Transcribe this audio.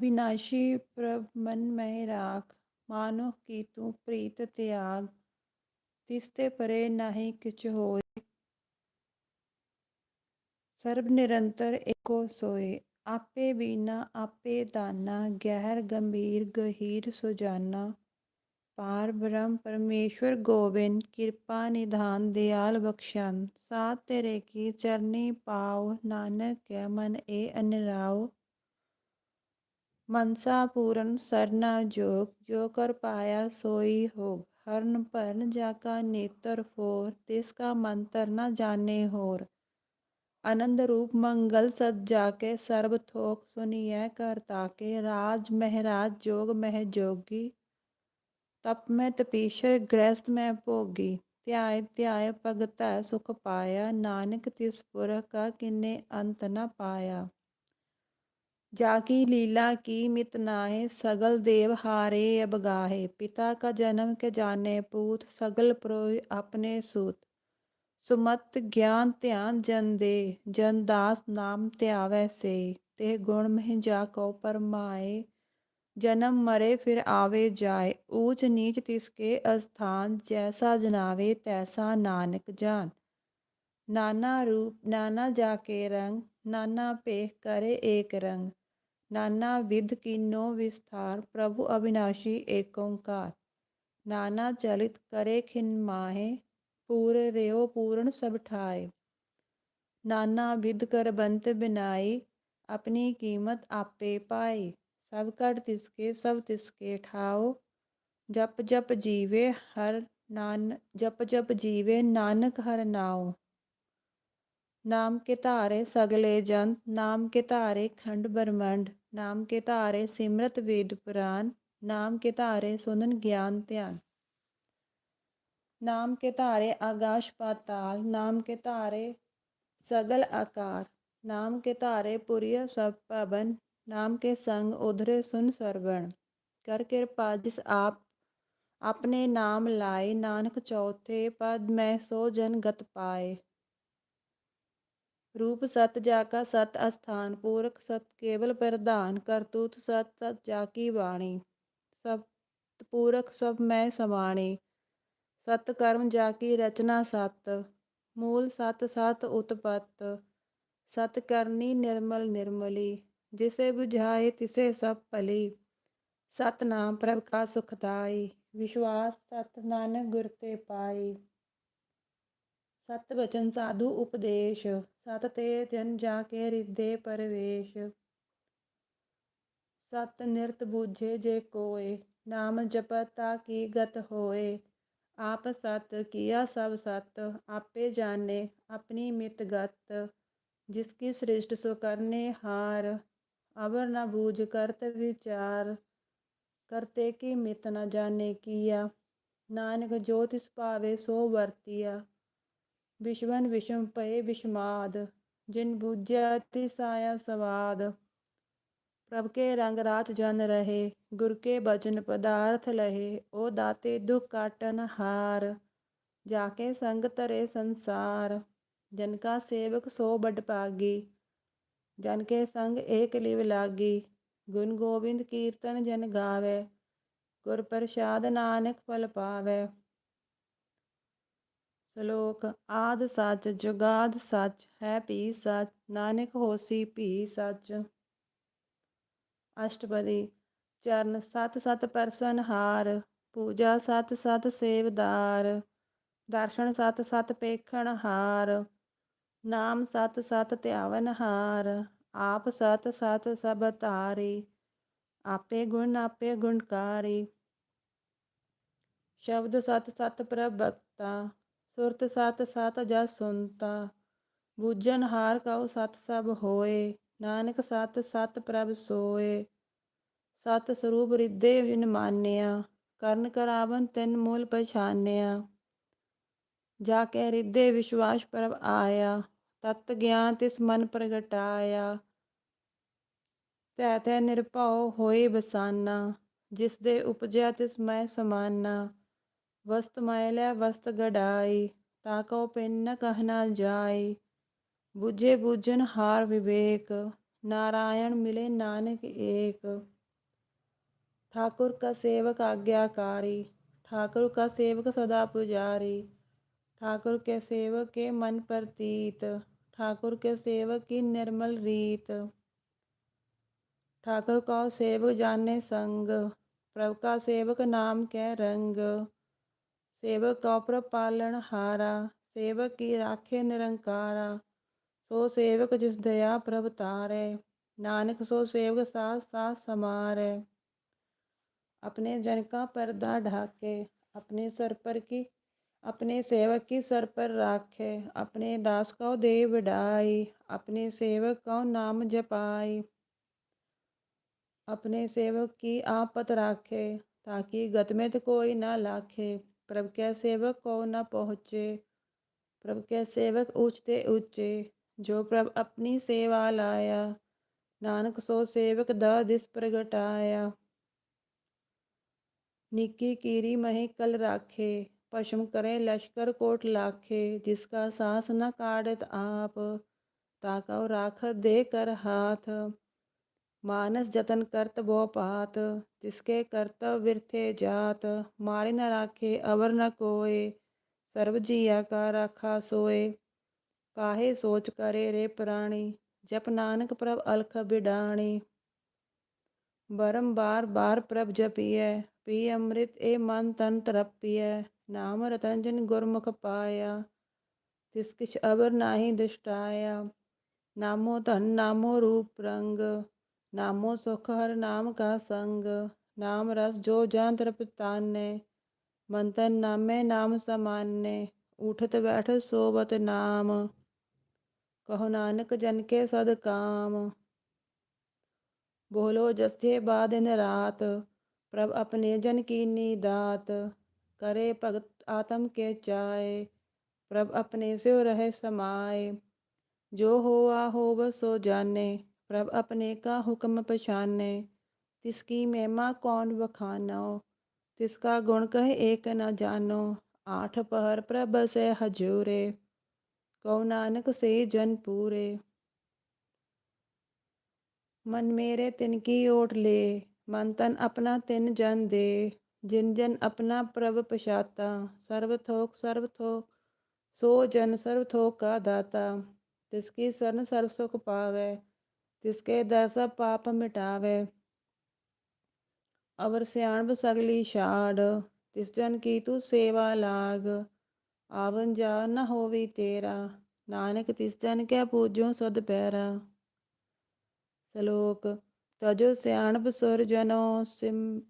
विनाशी प्रभ मन में राख मानो की तू प्रीत त्याग, तिस्ते परे नाही किच हो सर्व निरंतर एको सोए आपे बीना, आपे दाना, गहर गंभीर गहीर सुजाना। पार ब्रह्म परमेश्वर गोविंद, कृपा निधान दयाल बख्शन। सात तेरे की चरणी पाओ नानक के मन ए अनराव। मनसा पूर्ण सरना जोग, जो कर पाया सोई होग। हरण भरण जाका नेतर फोर, तिसका मंत्र न जाने होर। आनंद रूप मंगल सद जाके सर्व थोक सुनिए कर ताके। राज महराज जोग मह जोगी, तप में तपीशर ग्रस्त में भोगी। त्याय त्याय भगत सुख पाया, नानक तिस पुरख का किन्ने अंत न पाया। जाकी लीला की मित नाहे, सगल देव हारे अब गाहे। पिता का जन्म के जाने पूत, सगल प्रोय अपने सूत। सुमत ज्ञान ध्यान जन दे, जन दास नाम त्यावे से। ते गुण में जाको परमाए जन्म मरे फिर आवे जाए। ऊंच नीच तिसके अस्थान, जैसा जनावे तैसा नानक जान। नाना रूप, नाना जाके रंग, नाना पे करे एक रंग। नाना विध की नो विस्तार, प्रभु अविनाशी एकोंकार नाना चलित करे खिन माहे, पूरे रेओ पूर्ण सब ठाए नाना विध कर बंत बिनाई, अपनी कीमत आपे पाए सब कर तिसके, सब तिसके ठाओ। जप जप जीवे हर नान, जप जप जीवे नानक हर नाओ। ਨਾਮ ਕੇ ਧਾਰੇ ਸਗਲੇ ਜਨ ਨਾਮ ਕੇ ਧਾਰੇ ਖੰਡ ਬ੍ਰਹਮੰਡ ਨਾਮ ਕੇ ਧਾਰੇ ਸਿਮਰਤ ਵੇਦ ਪੁਰਾਨ ਨਾਮ ਕੇ ਧਾਰੇ ਸੁਨਨ ਗਿਆਨ ਧਿਆਨ ਨਾਮ ਕੇ ਧਾਰੇ ਆਗਾਸ਼ ਪਾਤਾਲ ਨਾਮ ਕੇ ਧਾਰੇ ਸਗਲ ਆਕਾਰ ਨਾਮ ਕੇ ਧਾਰੇ ਪੁਰੀਆ ਸਭ ਭਵਨ ਨਾਮ ਕੇ ਸੰਗ ਉਧਰੇ ਸੁਨ ਸਰਵਣ ਕਰ ਕਿਰਪਾ ਜਿਸ ਆਪ ਆਪਣੇ ਨਾਮ ਲਾਏ ਨਾਨਕ ਚੌਥੇ ਪਦ ਮੈਂ ਸੋ ਜਨ ਗਤ ਪਾਏ ਰੂਪ ਸਤ ਜਾ ਕਾ ਸਤ ਅਸਥਾਨ ਪੂਰਕ, ਸਤ ਕੇਵਲ ਪ੍ਰਧਾਨ, ਕਰਤੂਤ ਸਤ ਸਤ ਜਾ ਕੀ ਬਾਣੀ ਸਭ ਪੂਰਕ, ਸਭ ਮੈਂ ਸਮਾਣੀ, ਸਤ ਕਰਮ ਜਾ ਕੀ ਰਚਨਾ ਸਤ, ਮੂਲ ਸਤ ਸਤ ਉਤਪਤ, ਸਤ ਕਰਨੀ ਨਿਰਮਲ ਨਿਰਮਲੀ, ਜਿਸੇ 부ਝਾਏ ਤਿਸੇ ਸਭ ਭਲੀ, ਸਤਨਾਮ ਪ੍ਰਭ ਕਾ ਸੁਖਦਾਈ ਵਿਸ਼ਵਾਸ ਸਤ ਨਾਨਕ ਗੁਰ ਤੇ ਪਾਈ। ਸਤ ਬਚਨ ਸਾਧੂ ਉਪਦੇਸ਼, ਸਤ ਤੇ ਜਨ ਜਾ ਕੇ ਰਿਦੇ ਪਰਵੇਸ਼। ਸਤ ਨਿਰਤ ਬੂਝੇ ਜੇ ਕੋਏ, ਨਾਮ ਜਪਤਾ ਕੀ ਗਤ ਹੋਏ। ਆਪ ਸਤ, ਕੀਆ ਸਭ ਸਤ, ਆਪੇ ਜਾਣੇ, ਆਪਣੀ ਮਿਤ ਗਤ। ਜਿਸ ਕੀ ਸ੍ਰਿਸ਼ਟ ਸੋ ਕਰਨੇ ਹਾਰ, ਅਵਰ ਨਾ ਬੂਝ ਕਰਤ ਵਿਚਾਰ। ਕਰਤੇ ਕੀ ਮਿਤ ਨਾ ਜਾਣੇ ਕੀਆ। ਨਾਨਕ ਜੋ ਤਿਸ ਭਾਵੇ ਸੋ ਵਰਤੀਆ। ਵਿਸ਼ਵਨ ਵਿਸ਼ਮ ਪਏ ਵਿਸ਼ਮਾਦ, ਜਿਨ ਬੂਝਿਆ ਤਿਸ ਸਵਾਦ। ਪ੍ਰਭ ਕੇ ਰੰਗ ਰਾਤ ਜਨ ਰਹੇ, ਗੁਰ ਕੇ ਬਚਨ ਪਦਾਰਥ ਲਹੇ ਓ ਦਾਤੇ ਦੁਖ ਕਾਟਨ ਹਾਰ। ਜਾ ਕੇ ਸੰਗ ਤਰੇ ਸੰਸਾਰ, ਜਨ ਕਾ ਸੇਵਕ ਸੋ ਬਡ ਪਾਗੀ ਜਨ ਕੇ ਸੰਗ ਏਕ ਲਿਵ ਲਾਗੀ, ਗੁਣ ਗੋਬਿੰਦ ਕੀਰਤਨ ਜਨ ਗਾਵੇ। ਗੁਰ ਪ੍ਰਸਾਦ ਨਾਨਕ ਫਲ ਪਾਵੇ। ਸ਼ਲੋਕ ਆਦ ਸੱਚ, ਜੁਗਾਦ ਸੱਚ, ਹੈ ਭੀ ਸੱਚ, ਨਾਨਕ ਹੋਸੀ ਭੀ ਸੱਚ। ਅਸ਼ਟਪਦੀ, ਚਰਨ ਸਤ ਸਤ ਪਰਸਨ ਹਾਰ ਪੂਜਾ ਸਤ ਸਤ ਸੇਵਦਾਰ, ਦਰਸ਼ਨ ਸਤ ਸਤ ਪੇਖਣ ਹਾਰ, ਨਾਮ ਸਤ ਸਤ ਧਿਆਵਨ ਹਾਰ, ਆਪ ਸਤ ਸਤ ਸਭ ਤਾਰੀ ਆਪੇ ਗੁਣ ਆਪੇ ਗੁਣਕਾਰੀ। ਸ਼ਬਦ ਸਤ ਸਤ ਪ੍ਰਭ ਸੁਰਤ ਸਤ ਸਤ ਜਸ ਸੁਨਤਾ, ਬੂਝਨ ਹਾਰ ਕਉ ਸਤ ਸਭ ਹੋਏ, ਨਾਨਕ ਸਤ ਸਤ ਪ੍ਰਭ ਸੋਏ। ਸਤ ਸਰੂਪ ਰਿੱਧੇ ਵਿਨ ਮਾਨਿਆ, ਕਰਨ ਕਰਾਵਨ ਤਿਨ ਮੂਲ ਪਛਾਨਿਆ। ਜਾ ਕੇ ਰਿੱਧੇ ਵਿਸ਼ਵਾਸ ਪ੍ਰਭ ਆਇਆ, ਤਤ ਗਿਆਨ ਤਿਸ ਮਨ ਪ੍ਰਗਟਾਇਆ। ਤੈ ਤੈ ਨਿਰਭਉ ਹੋਏ ਬਸਾਨਾ, ਜਿਸ ਦੇ ਉਪਜਿਆ ਤਿਸ ਮੈਂ ਸਮਾਨਾ। वस्त मैला वस्त गडाई, ताको पिन न कहना जाय बुझे बुझन हार विवेक, नारायण मिले नानक एक। ठाकुर का सेवक आज्ञाकारी, ठाकुर का सेवक सदा पुजारी। ठाकुर के सेवक के मन प्रतीत, ठाकुर के सेवक की निर्मल रीत। ठाकुर का सेवक जाने संग, प्रभु का सेवक नाम के रंग। सेवक का प्रभ पालन हारा, सेवक की राखे निरंकारा, सो सेवक जिस दया प्रभ तारे, नानक सो सेवक साथ साथ समारे। अपने जन का पर्दा ढाके, अपने सर पर की, अपने सेवक की सर पर राखे, अपने दास को दे बढ़ाई अपने सेवक को नाम जपाई। अपने सेवक की आपत राखे, ताकि गत में तो कोई ना लाखे। प्रभु के सेवक को न पहुँचे। प्रभु के सेवक ऊंचते ऊँचे जो प्रभु अपनी सेवा लाया, नानक सो सेवक द दिस प्रगटाया। निकी कीरी मही कल राखे, पशम करे लश्कर कोट लाखे, जिसका सास न काटत आप ताकव राख दे कर हाथ। मानस जतन करत बो पात जिसके कर्तव्य विरथे जात मारे न राखे अवर न कोय सर्व जिया का राखा सोए काहे सोच करे रे प्राणी जप नानक प्रभ अलख बिडाणी बारंबार बार प्रभ जपिए पी ਅੰਮ੍ਰਿਤ ਇਹ ਮਨ ਤਨ ਤਰਪੀਐ ਨਾਮ ਰਤਨ ਜਿਨ ਗੁਰਮੁਖ ਪਾਇਆ ਤਿਸ ਕਿਛ ਅਵਰ ਨਾਹੀ ਦਿਸ਼ਟਾਇਆ ਨਾਮੋ ਧਨ ਨਾਮੋ ਰੂਪ ਰੰਗ नामो सुख हर नाम का संग, नाम रस जो जन तृप तान्य मंथन नामे नाम सामान्य उठत बैठ सोबत नाम। कहो नानक जन के सद काम। बोलो जस्थे बाद दिन रात, प्रभ अपने जन की नीदात। करे भगत आत्म के चाय, प्रभ अपने से रहे समाए जो हो आ हो सो जाने। प्रभ अपने का हुक्म पहचाने तिसकी महिमा कौन बखानो? तिसका गुण कह एक न जानो। आठ पहर प्रभ से हजूरे। कौ नानक से जन पूरे। मन मेरे तिनकी ओट ले। मन तन अपना तिन जन दे। जिन जन अपना प्रभ पशाता सर्व थोक सर्व थोक। सो जन सर्व थोक का दाता। तिसकी शरण सर्व सुख पावे। ਪਾਵੇ ਤਿਸ ਕੇ ਦਰਸ ਪਾਪ ਮਿਟਾਵੇ। ਅਵਰ ਸਿਆਣਬ ਸਗਲੀ ਛਾੜ ਤਿਸ ਜਨ ਕੀ ਤੂੰ ਸੇਵਾ ਲਾਗ। ਆਵਨ ਜਾ ਨ ਹੋਵੀ ਤੇਰਾ, ਨਾਨਕ ਤਿਸ ਜਨ ਕੈ ਪੂਜੋ ਸਦ ਪੈਰਾ। ਸ਼ਲੋਕ, ਤਜੋ ਸਿਆਣਪ ਸੁਰ ਜਨੋ ਸਿਮ